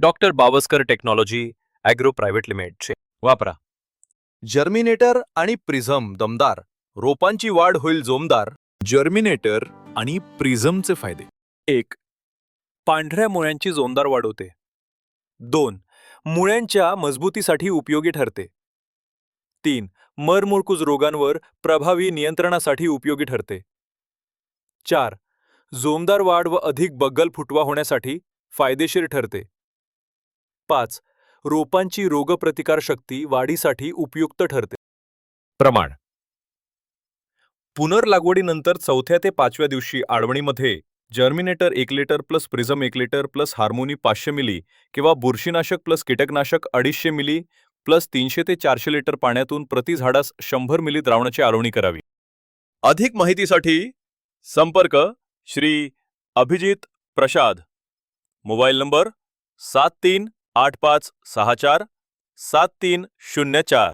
Doctor Bavaskar technology agro private लिमिटेडचे. वापरा. Germinator आणि प्रिझम दमदार. रोपांची वाढ होईल जोमदार. जर्मिनेटर आणि प्रिझमचे फायदे. एक. पांढऱ्या मुळ्यांची जोमदार वाढवते दोन. मुळ्यांच्या मजबूतीसाठी उपयोगी ठरते. तीन. मरमुळकूज रोगांवर प्रभावी नियंत्रणासाठी उपयोगी ठरते. चार. जोमदार वाढ व अधिक बग्गल फुटवा होण्यासाठी फायदेशीर ठरते. पाच रोपांची रोगप्रतिकारशक्ती वाढीसाठी उपयुक्त ठरते. प्रमाण. पुनर्लागवडीनंतर चौथ्या ते पाचव्या दिवशी आळवणीमध्ये जर्मिनेटर एक लिटर प्लस प्रिझम एक लिटर प्लस हार्मोनी पाचशे मिली किंवा बुरशीनाशक प्लस कीटकनाशक अडीचशे मिली प्लस तीनशे ते चारशे लिटर पाण्यातून प्रति झाडास शंभर मिली द्रावणाची आळवणी करावी. अधिक माहितीसाठी संपर्क श्री अभिजित प्रसाद. मोबाईल नंबर सात तीन आठ पाच सहा चार सात तीन शून्य चार.